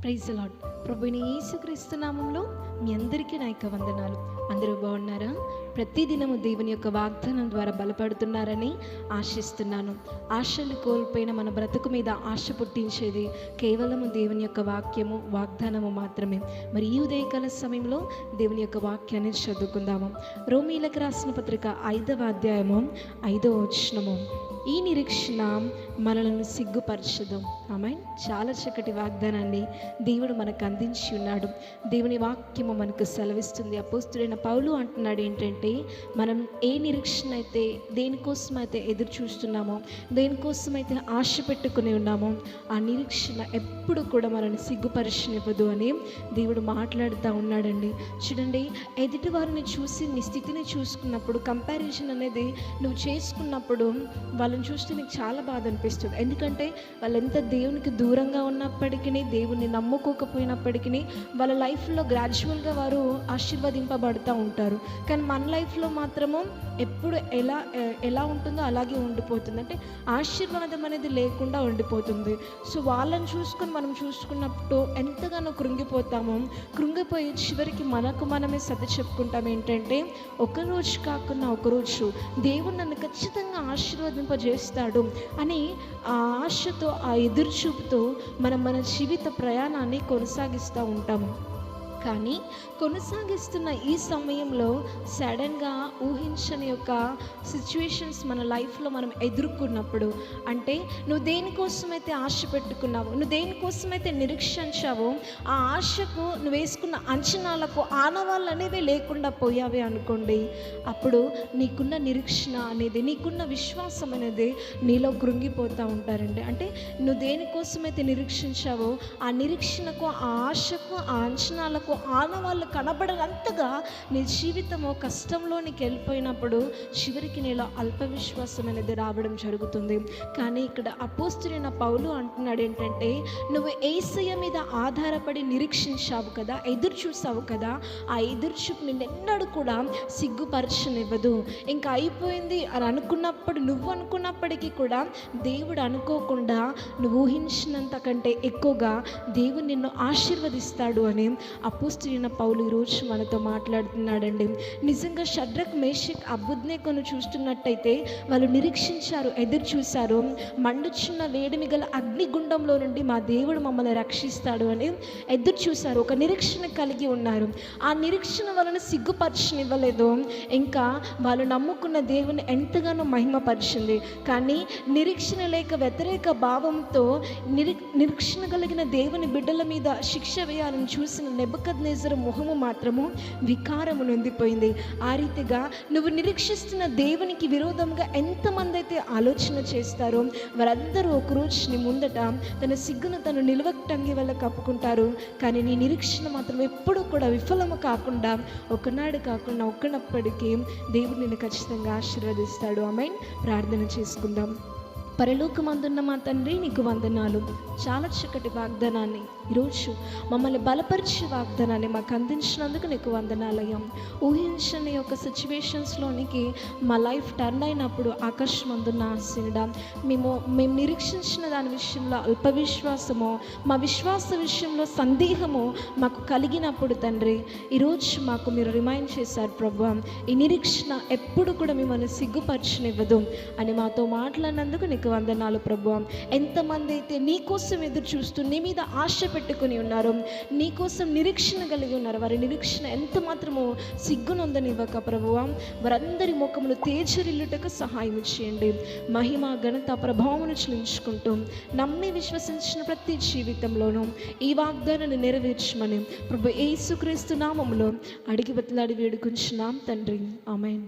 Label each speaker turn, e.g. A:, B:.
A: Price lot ప్రభుని యేసుక్రీస్తు నామంలో మీ అందరికీ నా యొక్క వందనాలు. అందరూ బాగున్నారా? ప్రతిదినము దేవుని యొక్క వాగ్దానం ద్వారా బలపడుతున్నారని ఆశిస్తున్నాను. ఆశలు కోల్పోయిన మన బ్రతుకు మీద ఆశ పుట్టించేది కేవలము దేవుని యొక్క వాక్యము వాగ్దానము మాత్రమే. మరి ఈ ఉదయకాల సమయంలో దేవుని యొక్క వాక్యాన్ని చదువుకుందాము. రోమీలకు రాసిన పత్రిక ఐదవ అధ్యాయము ఐదవ వచనము. ఈ నిరీక్షణ మనలను సిగ్గుపరచదు. ఆమె చాలా చక్కటి వాగ్దానాన్ని దేవుడు మనకు అందించి ఉన్నాడు దేవుని వాక్యము మనకు సెలవిస్తుంది. అపోస్తుడైన పౌలు అంటున్నాడు ఏంటంటే మనం ఏ నిరీక్షణ అయితే దేనికోసం అయితే ఎదురు చూస్తున్నామో దేనికోసం అయితే ఆశ పెట్టుకుని ఉన్నామో ఆ నిరీక్షణ ఎప్పుడు కూడా మనల్ని సిగ్గుపరచనివ్వదు అని దేవుడు మాట్లాడుతూ ఉన్నాడండి. చూడండి ఎదుటి వారిని చూసి నీ స్థితిని చూసుకున్నప్పుడు కంపారిజన్ అనేది నువ్వు చేసుకున్నప్పుడు వాళ్ళని చూస్తే నీకు చాలా బాధ అనిపిస్తుంది. ఎందుకంటే వాళ్ళు ఎంత దేవునికి దూరంగా ఉన్నప్పటికీ దేవుని ఉన్నప్పటికీ వాళ్ళ లైఫ్లో గ్రాడ్యువల్గా వారు ఆశీర్వదింపబడుతూ ఉంటారు. కానీ మన లైఫ్లో మాత్రము ఎప్పుడు ఎలా ఎలా ఉంటుందో అలాగే ఉండిపోతుంది. అంటే ఆశీర్వాదం అనేది లేకుండా ఉండిపోతుంది. సో వాళ్ళని చూసుకొని మనం చూసుకున్నప్పుడు ఎంతగానో కృంగిపోతామో. కృంగిపోయి చివరికి మనకు మనమే సత చెప్పుకుంటాం ఏంటంటే ఒక రోజు కాకుండా ఒక రోజు దేవుడు నన్ను ఖచ్చితంగా ఆశీర్వదింపజేస్తాడు అని ఆ ఆశతో ఆ ఎదురుచూపుతో మనం మన జీవిత ప్రయాణాన్ని కొనసాగిస్తూ ఉంటాము. కానీ కొనసాగిస్తున్న ఈ సమయంలో సడన్గా ఊహించని యొక్క సిచ్యువేషన్స్ మన లైఫ్లో మనం ఎదుర్కొన్నప్పుడు అంటే నువ్వు దేనికోసమైతే ఆశ పెట్టుకున్నావో నువ్వు దేనికోసమైతే నిరీక్షించావో ఆ ఆశకు నువ్వు వేసుకున్న అంచనాలకు ఆనవాళ్ళు అనేవి లేకుండా పోయావి అనుకోండి. అప్పుడు నీకున్న నిరీక్షణ అనేది నీకున్న విశ్వాసం అనేది నీలో కృంగిపోతూ ఉంటారండి. అంటే నువ్వు దేనికోసమైతే నిరీక్షించావో ఆ నిరీక్షణకు ఆ ఆశకు ఆ అంచనాలకు ఆనవాళ్ళు కనబడనంతగా నీ జీవితము కష్టంలోనికి వెళ్ళిపోయినప్పుడు చివరికి నీలో అల్ప విశ్వాసం అనేది రావడం జరుగుతుంది. కానీ ఇక్కడ అపోస్తులైన పౌలు అంటున్నాడు ఏంటంటే నువ్వు ఏసయ్య మీద ఆధారపడి నిరీక్షించావు కదా ఎదురు చూసావు కదా ఆ ఎదురు చూపు నిన్నెన్నడూ కూడా సిగ్గుపరచనివ్వదు. ఇంకా అయిపోయింది అని అనుకున్నప్పుడు నువ్వు అనుకున్నప్పటికీ కూడా దేవుడు అనుకోకుండా నువ్వు ఊహించినంత కంటే ఎక్కువగా దేవుడు నిన్ను ఆశీర్వదిస్తాడు అని అపోస్తులైన పౌలు ఈరోజు మనతో మాట్లాడుతున్నాడండి. నిజంగా షడ్రక్ మేషిక్ అబుద్నేకొను చూస్తున్నట్టయితే వాళ్ళు నిరీక్షించారు ఎదురు చూశారు. మండుచున్న వేడిమి గల అగ్నిగుండంలో నుండి మా దేవుడు మమ్మల్ని రక్షిస్తాడు అని ఎదురు చూశారు. ఒక నిరీక్షణ కలిగి ఉన్నారు. ఆ నిరీక్షణ వలన సిగ్గుపరచనివ్వలేదు. ఇంకా వాళ్ళు నమ్ముకున్న దేవుని ఎంతగానో మహిమపరిచింది. కానీ నిరీక్షణ లేక వ్యతిరేక భావంతో నిరీ నిరీక్షణ కలిగిన దేవుని బిడ్డల మీద శిక్ష వేయాలని చూసిన నెబ్బక నేజర్ మొహము మాత్రము వికారము నొందిపోయింది. ఆ రీతిగా నువ్వు నిరీక్షిస్తున్న దేవునికి విరోధంగా ఎంతమంది అయితే ఆలోచన చేస్తారో వారందరూ ఒక నీ ముందట తన సిగ్గును తను నిలవట్టంగి వల్ల కప్పుకుంటారు. కానీ నీ నిరీక్షణ మాత్రం ఎప్పుడూ కూడా విఫలము కాకుండా ఒకనాడు కాకుండా ఒక్కనప్పటికీ దేవుడు నిన్ను ఖచ్చితంగా ఆశీర్వదిస్తాడు. ఆమె ప్రార్థన చేసుకుందాం. పరలోకమందున్న మా తండ్రి నీకు వందనాలు. చాలా చక్కటి వాగ్దానాన్ని ఈరోజు మమ్మల్ని బలపరిచే వాగ్దానాన్ని మాకు అందించినందుకు నీకు వందనాలయ్యాం. ఊహించని యొక్క సిచ్యువేషన్స్లోనికి మా లైఫ్ టర్న్ అయినప్పుడు ఆకర్షమందున్న ఆశీనుడా మేము మేము నిరీక్షించిన దాని విషయంలో అల్ప విశ్వాసము మా విశ్వాస విషయంలో సందేహము మాకు కలిగినప్పుడు తండ్రి ఈరోజు మాకు మీరు రిమైండ్ చేశారు ప్రభు ఈ నిరీక్షణ ఎప్పుడు కూడా మిమ్మల్ని సిగ్గుపరచనివ్వదు అని మాతో మాట్లాడినందుకు నీకు వందనాలు ప్రభు. ఎంతమంది అయితే నీకోసం ఎదురు చూస్తూ నీ మీద ఆశ పెట్టుకుని ఉన్నారు నీకోసం నిరీక్షణ కలిగి ఉన్నారు వారి నిరీక్షణ ఎంత మాత్రమో సిగ్గునందనివ్వక ప్రభువ వారందరి ముఖములు తేజరిల్లుటకు సహాయం చేయండి. మహిమ ఘనత ప్రభావమును చెల్లించుకుంటూ నమ్మి విశ్వసించిన ప్రతి జీవితంలోనూ ఈ వాగ్దానాన్ని నెరవేర్చమని ప్రభు యేసుక్రీస్తు నామములో అడిగి బతలాడి వేడుకుంటున్నాం తండ్రి. ఆమెన్.